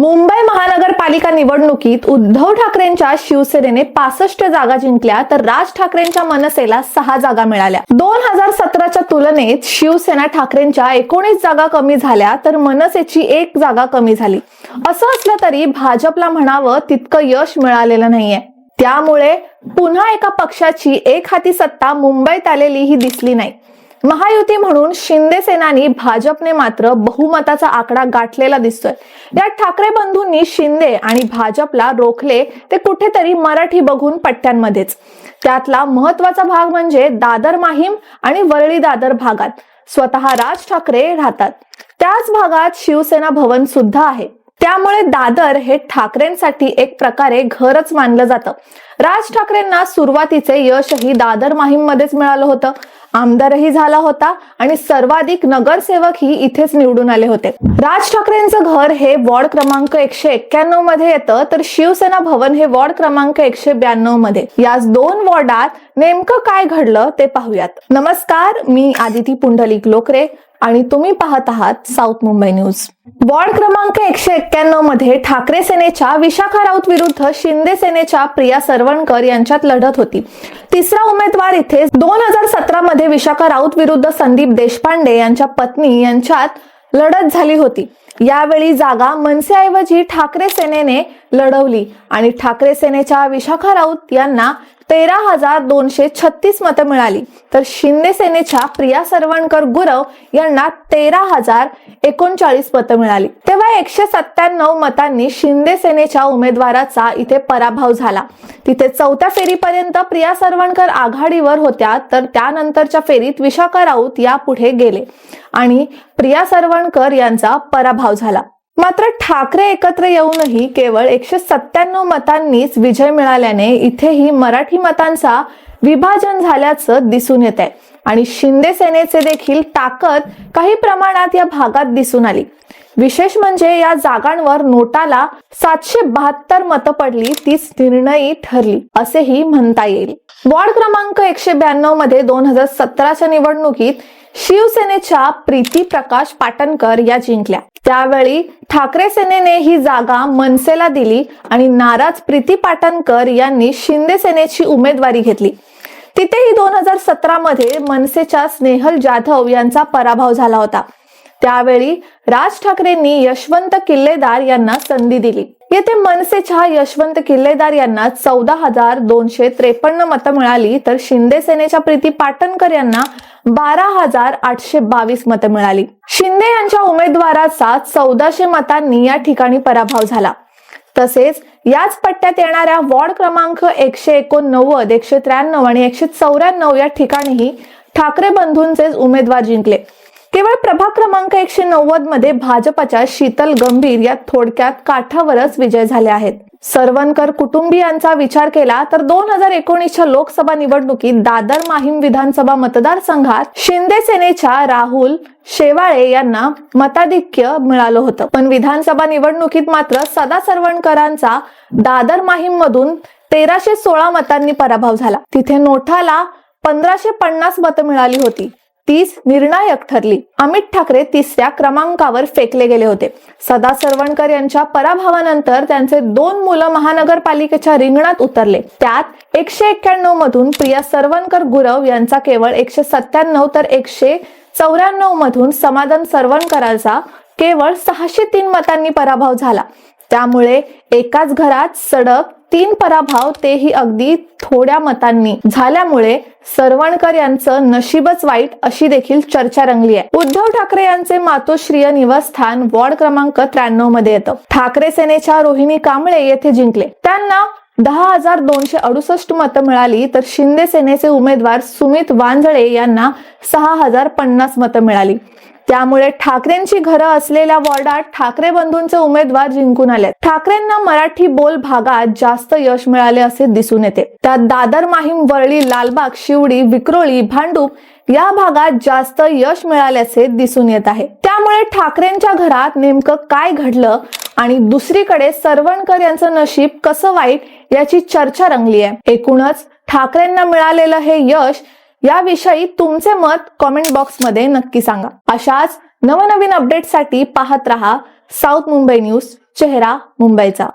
मुंबई महानगरपालिका निवडणुकीत उद्धव ठाकरेंच्या शिवसेनेने पासष्ट जागा जिंकल्या तर राज ठाकरेंच्या मनसेला सहा जागा मिळाल्या. दोन हजार सतराच्या तुलनेत शिवसेना ठाकरेंच्या एकोणीस जागा कमी झाल्या तर मनसेची एक जागा कमी झाली. असं असलं तरी भाजपला म्हणावं तितकं यश मिळालेलं नाहीये. त्यामुळे पुन्हा एका पक्षाची एक हाती सत्ता मुंबईत आलेली ही दिसली नाही. महायुती म्हणून शिंदे सेनानी भाजपने मात्र बहुमताचा आकडा गाठलेला दिसतोय. या ठाकरे बंधूंनी शिंदे आणि भाजपला रोखले ते कुठेतरी मराठी बघून पट्ट्यांमध्येच. त्यातला महत्त्वाचा भाग म्हणजे दादर माहीम आणि वरळी दादर भागात. स्वतः राज ठाकरे राहतात. त्याच भागात शिवसेना भवन सुद्धा आहे. त्यामुळे दादर हे ठाकरेंसाठी एक प्रकारे घरच मानलं जातं. राज ठाकरेंना सुरुवातीचे यशही दादर माहीम मध्येच मिळालं होतं. आमदारही झाला होता आणि सर्वाधिक नगरसेवकही इथेच निवडून आले होते. राज ठाकरेंचं घर हे वॉर्ड क्रमांक एकशे एक्क्याण्णवमध्ये येतं. तर शिवसेना भवन हे वॉर्ड क्रमांक एकशे ब्याण्णवमध्ये याच दोन वॉर्डात नेमकं काय घडलं ते पाहूयात. नमस्कार मी आदिती पुंडलिक लोकरे आणि तुम्ही पाहत आहात साऊथ मुंबई न्यूज. वॉर्ड क्रमांक एकशे एक्क्याण्णवमध्ये ठाकरे सेनेच्या विशाखा राऊत विरुद्ध शिंदे सेनेच्या प्रिया सरवणकर यांच्यात लढत होती. तिसरा उमेदवार इथे दोन हजार सतरा मध्ये विशाखा राऊत विरुद्ध संदीप देशपांडे यांच्या पत्नी यांच्यात लढत झाली होती. यावेळी जागा मनसेऐवजी ठाकरे सेनेने लढवली आणि ठाकरे सेनेच्या विशाखा राऊत यांना तेरा हजार दोनशे छत्तीस मतं मिळाली. तर शिंदे सेनेच्या प्रिया सरवणकर गुरव यांना तेरा हजार एकोणचाळीस मतं मिळाली. तेव्हा एकशे सत्त्याण्णव मतांनी शिंदे सेनेच्या उमेदवाराचा इथे पराभव झाला. तिथे चौथ्या फेरीपर्यंत प्रिया सरवणकर आघाडीवर होत्या तर त्यानंतरच्या फेरीत विशाखा राऊत या पुढे गेले आणि प्रिया सरवणकर यांचा पराभव झाला. मात्र ठाकरे एकत्र येऊनही केवळ एकशे सत्त्याण्णव मतांनीच विजय मिळाल्याने इथेही मराठी मतांचा विभाजन झाल्याचं दिसून येत आहे आणि शिंदे सेनेचे देखील ताकद काही प्रमाणात या भागात दिसून आली. विशेष म्हणजे या जागांवर नोटाला सातशे बहात्तर मतं पडली तीच निर्णयी ठरली असेही म्हणता येईल. वॉर्ड क्रमांक एकशे ब्याण्णवमध्ये दोन हजार सतराच्या निवडणुकीत शिवसेनेच्या प्रीती प्रकाश पाटणकर या जिंकल्या. त्यावेळी ठाकरे सेनेने ही जागा मनसेला दिली आणि नाराज प्रीती पाटणकर यांनी शिंदे सेनेची उमेदवारी घेतली. तिथेही दोन हजार सतरा मध्ये मनसेच्या स्नेहल जाधव यांचा पराभव झाला होता. त्यावेळी राज ठाकरेंनी यशवंत किल्लेदार यांना संधी दिली. येथे मनसेच्या यशवंत किल्लेदार यांना चौदा हजार दोनशे त्रेपन्न मतं मिळाली तर शिंदे सेनेच्या प्रीती पाटणकर यांना बारा हजार आठशे बावीस मतं मिळाली. शिंदे यांच्या उमेदवाराचा चौदाशे मतांनी या ठिकाणी पराभव झाला. तसेच याच पट्ट्यात येणाऱ्या वॉर्ड क्रमांक एकशे एकोणनव्वद एकशे त्र्याण्णव आणि एकशे चौऱ्याण्णव या ठिकाणीही ठाकरे बंधूंचेच उमेदवार जिंकले. केवळ प्रभाग क्रमांक एकशे नव्वदमध्ये भाजपच्या शीतल गंभीर या थोडक्यात काठावरच विजय झाले आहेत. सरवणकर कुटुंबियांचा विचार केला तर दोन हजार एकोणीसच्या लोकसभा निवडणुकीत दादर माहीम विधानसभा मतदारसंघात शिंदे सेनेच्या राहुल शेवाळे यांना मताधिक्य मिळालं होतं. पण विधानसभा निवडणुकीत मात्र सदा सरवणकरांचा दादर माहीम मधून तेराशे सोळा मतांनी पराभव झाला. तिथे नोठाला पंधराशे पन्नास मतं मिळाली होती. तीच निर्णायक ठरली. अमित ठाकरे तिसऱ्या क्रमांकावर फेकले गेले होते. सदा सरवणकर यांच्या पराभवानंतर त्यांचे दोन मुलं महानगरपालिकेच्या रिंगणात उतरले. त्यात एकशे एक्क्याण्णव मधून प्रिया सरवणकर गुरव यांचा केवळ एकशे सत्त्याण्णव तर एकशे चौऱ्याण्णव मधून समाधान सरवणकरांचा केवळ सहाशे तीन मतांनी पराभव झाला. त्यामुळे एकाच घरात सडक तीन पराभव तेही अगदी थोड्या मतांनी. झाल्यामुळे सरवणकर यांचं नशीबच वाईट अशी देखील चर्चा रंगली आहे. उद्धव ठाकरे यांचे मातोश्रीय निवासस्थान वॉर्ड क्रमांक त्र्याण्णवमध्ये येतं. ठाकरे सेनेच्या रोहिणी कांबळे येथे जिंकले. त्यांना दहा हजार दोनशे अडुसष्ट मतं मिळाली तर शिंदे सेनेचे उमेदवार सुमित वांजळे यांना सहा हजार पन्नास मतं मिळाली. त्यामुळे ठाकरेंची घरं असलेल्या वॉर्डात ठाकरे बंधूंचे उमेदवार जिंकून आले ठाकरेंना मराठी बोल भागात जास्त यश मिळाले असे दिसून येते. त्यात दादर माहीम वरळी लालबाग शिवडी विक्रोळी भांडूप या भागात जास्त यश मिळाल्याचे दिसून येत आहे. त्यामुळे ठाकरेंच्या घरात नेमकं काय घडलं? आणि दुसरीकडे सरवणकर यांचं नशीब कसं वाईट याची चर्चा रंगली आहे एकूणच ठाकरेंना मिळालेलं हे यश याविषयी तुमचे मत कॉमेंट बॉक्समध्ये नक्की सांगा. अशाच नवनवीन अपडेटसाठी पाहत रहा साऊथ मुंबई न्यूज चेहरा मुंबईचा.